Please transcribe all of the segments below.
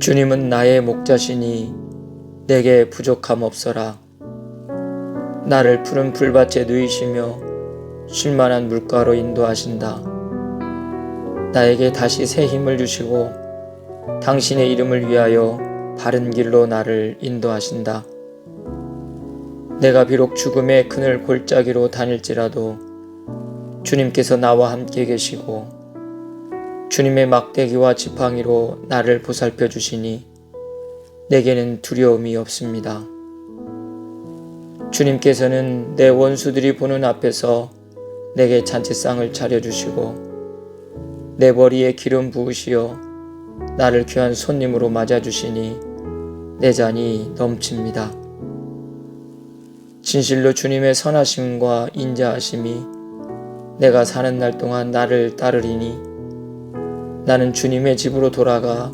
주님은 나의 목자시니 내게 부족함 없어라. 나를 푸른 풀밭에 누이시며 쉴만한 물가로 인도하신다. 나에게 다시 새 힘을 주시고 당신의 이름을 위하여 바른 길로 나를 인도하신다. 내가 비록 죽음의 그늘 골짜기로 다닐지라도 주님께서 나와 함께 계시고 주님의 막대기와 지팡이로 나를 보살펴 주시니 내게는 두려움이 없습니다. 주님께서는 내 원수들이 보는 앞에서 내게 잔치상을 차려주시고 내 머리에 기름 부으시어 나를 귀한 손님으로 맞아주시니 내 잔이 넘칩니다. 진실로 주님의 선하심과 인자하심이 내가 사는 날 동안 나를 따르리니 나는 주님의 집으로 돌아가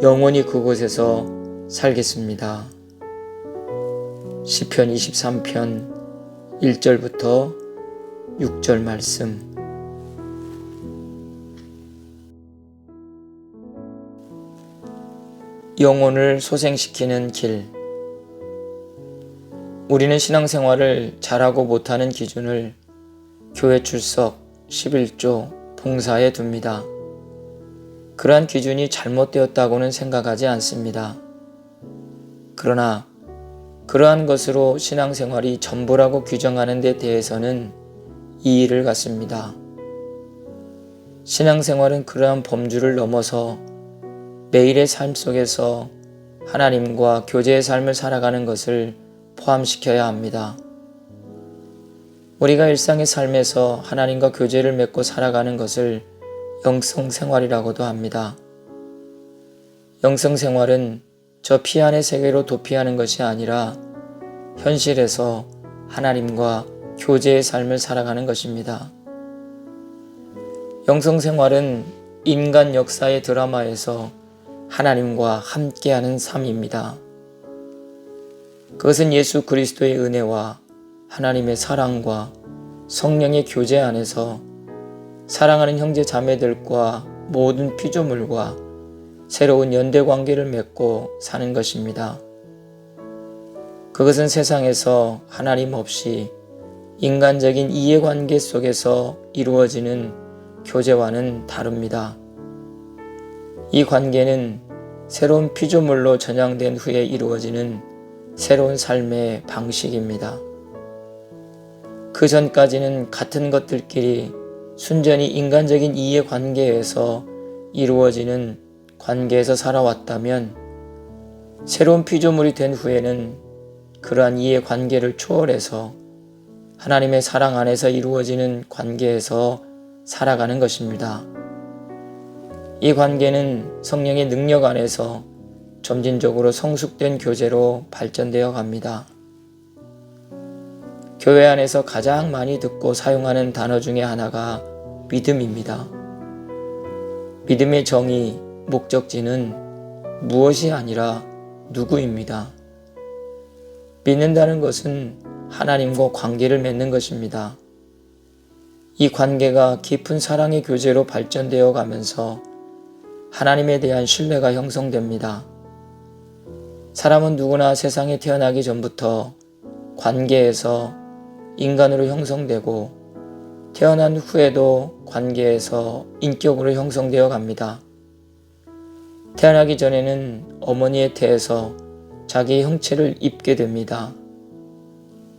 영원히 그곳에서 살겠습니다. 시편 23편 1절부터 6절 말씀 영혼을 소생시키는 길 우리는 신앙생활을 잘하고 못하는 기준을 교회 출석 11조 봉사에 둡니다. 그러한 기준이 잘못되었다고는 생각하지 않습니다. 그러나 그러한 것으로 신앙생활이 전부라고 규정하는 데 대해서는 이의를 갖습니다. 신앙생활은 그러한 범주를 넘어서 매일의 삶 속에서 하나님과 교제의 삶을 살아가는 것을 포함시켜야 합니다. 우리가 일상의 삶에서 하나님과 교제를 맺고 살아가는 것을 영성 생활이라고도 합니다. 영성 생활은 저 피안의 세계로 도피하는 것이 아니라 현실에서 하나님과 교제의 삶을 살아가는 것입니다. 영성 생활은 인간 역사의 드라마에서 하나님과 함께하는 삶입니다. 그것은 예수 그리스도의 은혜와 하나님의 사랑과 성령의 교제 안에서 사랑하는 형제 자매들과 모든 피조물과 새로운 연대 관계를 맺고 사는 것입니다. 그것은 세상에서 하나님 없이 인간적인 이해관계 속에서 이루어지는 교제와는 다릅니다. 이 관계는 새로운 피조물로 전향된 후에 이루어지는 새로운 삶의 방식입니다. 그 전까지는 같은 것들끼리 순전히 인간적인 이해 관계에서 이루어지는 관계에서 살아왔다면 새로운 피조물이 된 후에는 그러한 이해 관계를 초월해서 하나님의 사랑 안에서 이루어지는 관계에서 살아가는 것입니다. 이 관계는 성령의 능력 안에서 점진적으로 성숙된 교제로 발전되어 갑니다. 교회 안에서 가장 많이 듣고 사용하는 단어 중에 하나가 믿음입니다. 믿음의 정의, 목적지는 무엇이 아니라 누구입니다. 믿는다는 것은 하나님과 관계를 맺는 것입니다. 이 관계가 깊은 사랑의 교제로 발전되어 가면서 하나님에 대한 신뢰가 형성됩니다. 사람은 누구나 세상에 태어나기 전부터 관계에서 인간으로 형성되고 태어난 후에도 관계에서 인격으로 형성되어 갑니다. 태어나기 전에는 어머니의 태에서 자기의 형체를 입게 됩니다.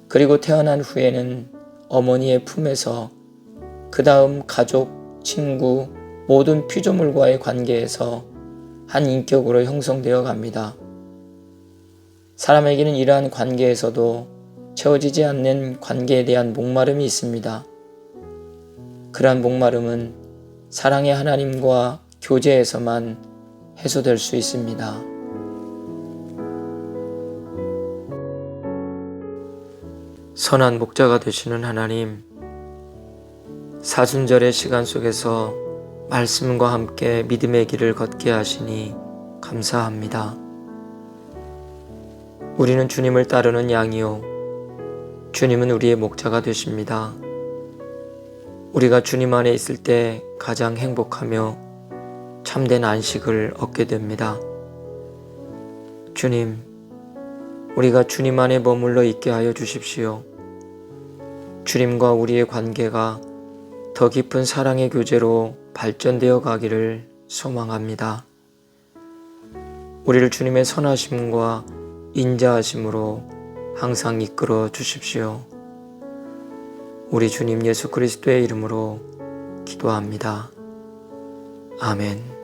그리고 태어난 후에는 어머니의 품에서 그 다음 가족, 친구, 모든 피조물과의 관계에서 한 인격으로 형성되어 갑니다. 사람에게는 이러한 관계에서도 채워지지 않는 관계에 대한 목마름이 있습니다. 그러한 목마름은 사랑의 하나님과 교제에서만 해소될 수 있습니다. 선한 목자가 되시는 하나님, 사순절의 시간 속에서 말씀과 함께 믿음의 길을 걷게 하시니 감사합니다. 우리는 주님을 따르는 양이요. 주님은 우리의 목자가 되십니다. 우리가 주님 안에 있을 때 가장 행복하며 참된 안식을 얻게 됩니다. 주님, 우리가 주님 안에 머물러 있게 하여 주십시오. 주님과 우리의 관계가 더 깊은 사랑의 교제로 발전되어 가기를 소망합니다. 우리를 주님의 선하심과 인자하심으로 항상 이끌어 주십시오. 우리 주님 예수 그리스도의 이름으로 기도합니다. 아멘.